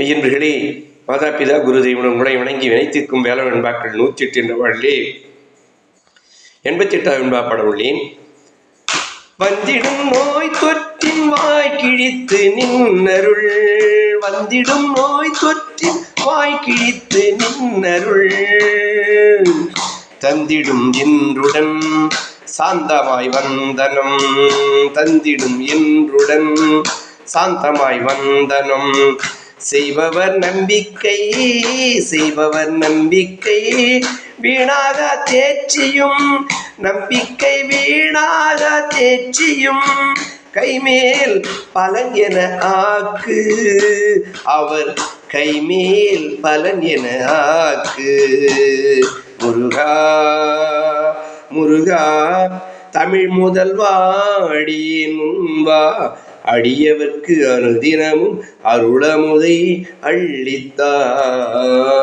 மெய்யன்பர்களே மாதா பிதா குரு தெய்வம் உங்களை வணங்கி வினைத்திருக்கும் வேலை வெண்பாக்கள் நூற்றி எட்டு என்ற வாழ்லே எண்பத்தி எட்டாவது வெண்பா படம் உள்ளேன். வந்திடும் நோய் தொற்றின் வாய் கிழித்து நின்னருள். வந்திடும் நோய் தொற்றின் வாய் கிழித்து நின்னருள். தந்திடும் என்றுடன் சாந்தமாய் வந்தனம். தந்திடும் என்றுடன் சாந்தமாய் வந்தனம். செய்பவர் நம்பிக்கை செய்பவர் நம்பிக்கை வீணாக தேர்ச்சியும் நம்பிக்கை வீணாக தேர்ச்சியும் கைமேல் பலன் என ஆக்கு. அவர் கைமேல் பலன் என ஆக்கு. முருகா முருகா தமிழ் முதல்வாடி முன்பா அடியவர்க்கு அனுதினமும் அருளமுதை அள்ளித்தார்.